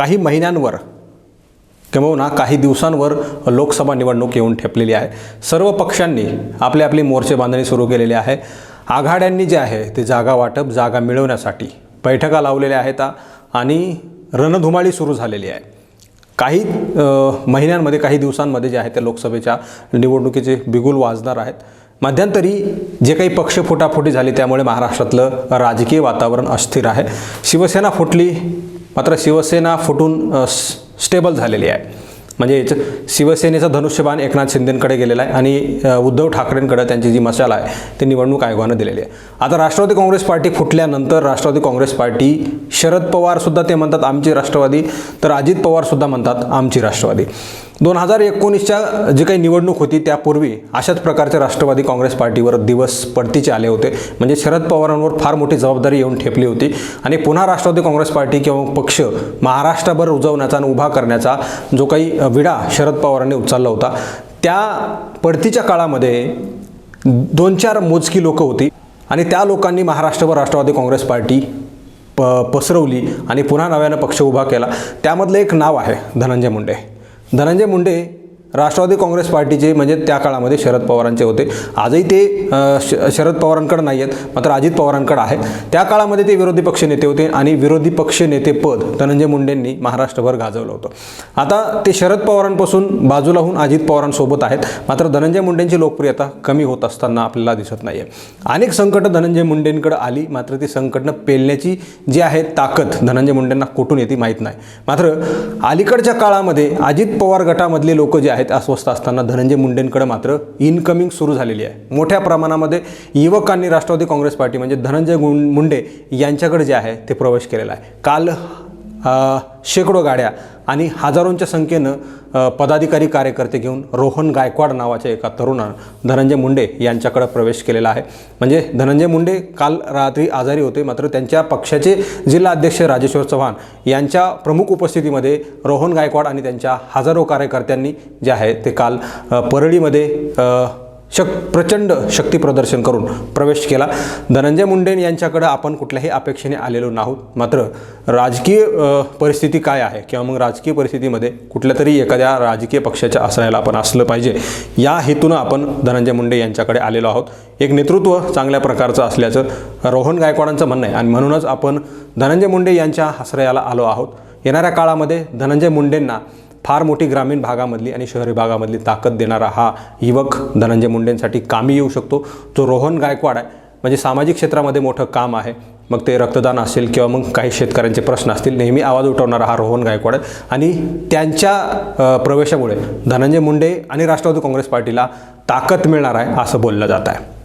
काही महिन्यांवर किंवा काही दिवसांवर लोकसभा निवडणूक येऊन ठेपलेली आहे. सर्व पक्षांनी आपली आपली मोर्चे बांधणी सुरू केलेली आहे. आघाड्यांनी जे आहे ते जागा वाटप जागा मिळवण्यासाठी बैठका लावलेल्या आहेत आणि रणधुमाळी सुरू झालेली आहे. काही महिन्यांमध्ये काही दिवसांमध्ये जे आहे ते लोकसभेच्या निवडणुकीचे बिगुल वाजणार आहेत. मध्यंतरी जे काही पक्ष फुटाफुटी झाली त्यामुळे महाराष्ट्रातलं राजकीय वातावरण अस्थिर आहे. शिवसेना फुटली मात्र शिवसेना फुटून स्टेबल झालेली आहे. म्हणजे शिवसेनेचं शिवसेनेचा धनुष्यबाण एकनाथ शिंदेंकडे गेलेला आहे आणि उद्धव ठाकरेंकडे त्यांची जी मशाल आहे ती निवडणूक आयोगानं दिलेली आहे. आता राष्ट्रवादी काँग्रेस पार्टी फुटल्यानंतर राष्ट्रवादी काँग्रेस पार्टी शरद पवारसुद्धा ते म्हणतात आमची राष्ट्रवादी तर अजित पवारसुद्धा म्हणतात आमची राष्ट्रवादी. दोन हजार एकोणीसच्या जी काही निवडणूक होती त्यापूर्वी अशाच प्रकारचे राष्ट्रवादी काँग्रेस पार्टीवर दिवस पडतीचे आले होते. म्हणजे शरद पवारांवर फार मोठी जबाबदारी येऊन ठेपली होती. आणि पुन्हा राष्ट्रवादी काँग्रेस पार्टी किंवा पक्ष महाराष्ट्रभर रुजवण्याचा आणि उभा करण्याचा जो काही विडा शरद पवारांनी उचलला होता त्या पडतीच्या काळामध्ये दोन चार मोजकी लोकं होती आणि त्या लोकांनी महाराष्ट्रभर राष्ट्रवादी काँग्रेस पार्टी प पसरवली आणि पुन्हा नव्यानं पक्ष उभा केला. त्यामधलं एक नाव आहे धनंजय मुंडे. धनंजय मुंडे राष्ट्रवादी काँग्रेस पार्टीचे म्हणजे त्या काळामध्ये शरद पवारांचे होते. आजही ते श शरद पवारांकडे नाही आहेत मात्र अजित पवारांकडे आहे त्या काळामध्ये ते विरोधी पक्ष नेते होते आणि विरोधी पक्ष नेते पद धनंजय मुंडेंनी महाराष्ट्रभर गाजवलं होतं. आता ते शरद पवारांपासून बाजूला होऊन अजित पवारांसोबत आहेत मात्र धनंजय मुंडेंची लोकप्रियता कमी होत असताना आपल्याला दिसत नाही आहे अनेक संकटं धनंजय मुंडेंकडे आली मात्र ती संकटनं पेलण्याची जी आहे ताकद धनंजय मुंडेंना कुठून येते माहीत नाही. मात्र अलीकडच्या काळामध्ये अजित पवार गटामधले लोक जे आहेत अस्वस्थ असताना धनंजय मुंडेंकडे मात्र इनकमिंग सुरू झालेली आहे. मोठ्या प्रमाणामध्ये युवकांनी राष्ट्रवादी काँग्रेस पार्टी म्हणजे धनंजय मुंडे यांच्याकडे जे आहे ते प्रवेश केलेला आहे. काल शेकडो गाड्या आणि हजारोंच्या संख्येनं पदाधिकारी कार्यकर्ते घेऊन रोहन गायकवाड नावाच्या एका तरुणानं धनंजय मुंडे यांच्याकडे प्रवेश केलेला आहे. म्हणजे धनंजय मुंडे काल रात्री आजारी होते मात्र त्यांच्या पक्षाचे जिल्हा अध्यक्ष राजेश्वर चव्हाण यांच्या प्रमुख उपस्थितीमध्ये रोहन गायकवाड आणि त्यांच्या हजारो कार्यकर्त्यांनी जे आहे ते काल परळीमध्ये शक प्रचंड शक्तीप्रदर्शन करून प्रवेश केला. धनंजय मुंडे यांच्याकडं आपण कुठल्याही अपेक्षेने आलेलो नाहोत. मात्र राजकीय परिस्थिती काय आहे किंवा मग राजकीय परिस्थितीमध्ये कुठल्या तरी एखाद्या राजकीय पक्षाच्या आश्रयाला आपण असलं पाहिजे या हेतूनं आपण धनंजय मुंडे यांच्याकडे आलेलो आहोत. एक नेतृत्व चांगल्या प्रकारचं असल्याचं रोहन गायकवाडांचं म्हणणं आहे. आणि म्हणूनच आपण धनंजय मुंडे यांच्या आश्रयाला आलो आहोत. येणाऱ्या काळामध्ये धनंजय मुंडेंना फार मोठी ग्रामीण भागामधली आणि शहरी भागामधली ताकद देणारा हा युवक धनंजय मुंडेंसाठी कामी येऊ शकतो. जो रोहन गायकवाड आहे. म्हणजे सामाजिक क्षेत्रामध्ये मोठं काम आहे. मग ते रक्तदान असेल किंवा मग काही शेतकऱ्यांचे प्रश्न असतील नेहमी आवाज उठवणारा हा रोहन गायकवाड आहे. आणि त्यांच्या प्रवेशामुळे धनंजय मुंडे आणि राष्ट्रवादी काँग्रेस पार्टीला ताकद मिळणार आहे असं बोललं जात आहे.